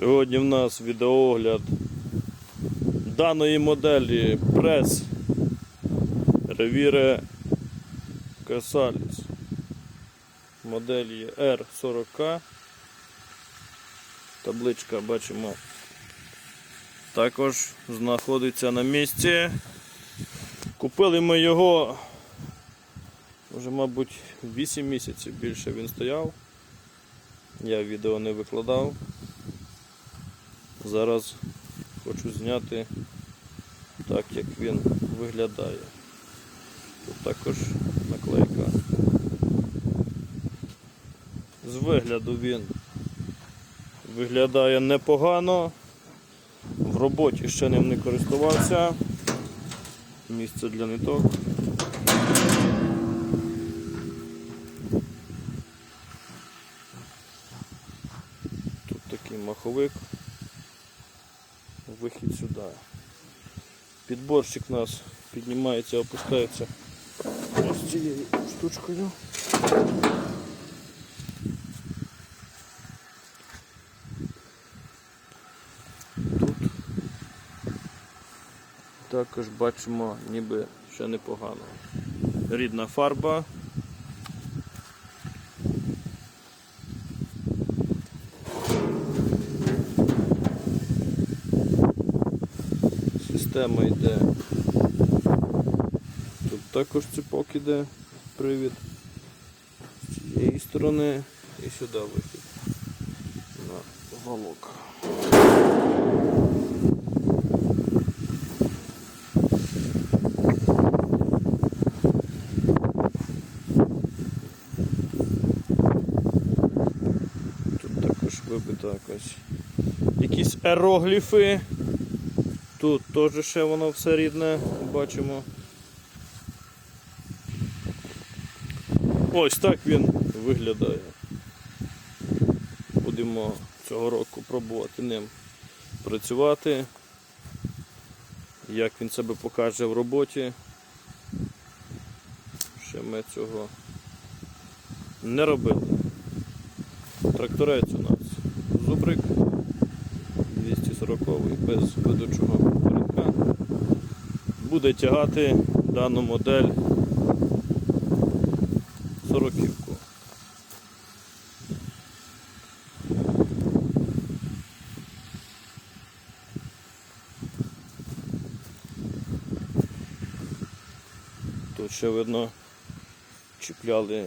Сьогодні в нас відеоогляд даної моделі прес Revire Casalis моделі R40. Табличка бачимо також знаходиться на місці. Купили ми його вже, мабуть, 8 місяців більше він стояв. Я відео не викладав. Зараз хочу зняти так, як він виглядає. Тут також наклейка. З вигляду він виглядає непогано. В роботі ще ним не користувався. Місце для ниток. Тут такий маховик. Вихід сюди. Підборщик нас піднімається, опускається ось цією штучкою. Тут також бачимо ніби ще непогано. Рідна фарба. Система йде. Тут також цепок іде, привід з цієї сторони і сюди вихід на валок. Тут також вибито якось якісь ерогліфи. Тут теж ще воно все рідне, бачимо. Ось так він виглядає. Будемо цього року пробувати ним працювати. Як він себе покаже в роботі. Ще ми цього не робили. Тракторець у нас зубрик 240 без ведучого передка. Буде тягати дану модель сороківку. Тут ще видно чіпляли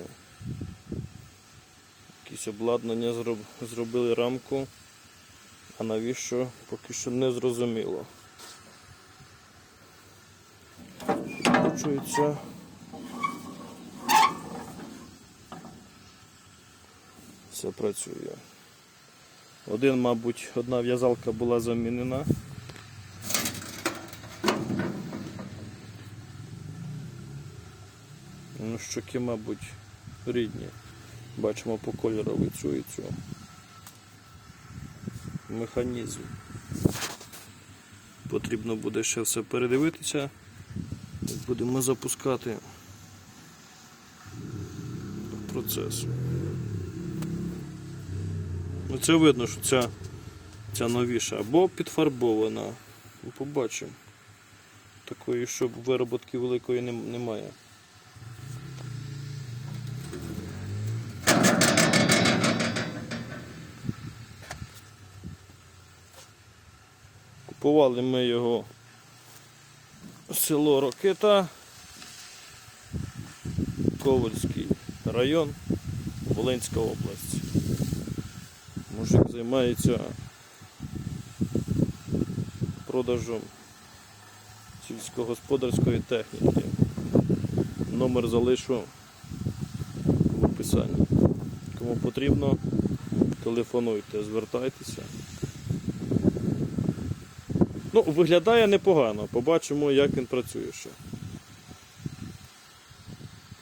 якісь обладнання, зроб- зробили рамку, навіщо поки що не зрозуміло. Підкручується. Все працює. Один, мабуть, одна в'язалка була замінена. Ну, щоки, мабуть, рідні. Бачимо по кольору цю і цю. Механізм. Потрібно буде ще все передивитися. Будемо запускати процес. Ну, це видно, що ця, ця новіша або підфарбована. Побачимо. Такої, щоб вироботки великої нем- немає. Купували ми його село Рокита, Ковальський район, Волинська область. Мужик займається продажем сільськогосподарської техніки. Номер залишу в описанні. Кому потрібно, телефонуйте, звертайтеся. Ну, виглядає непогано. Побачимо, як він працює ще.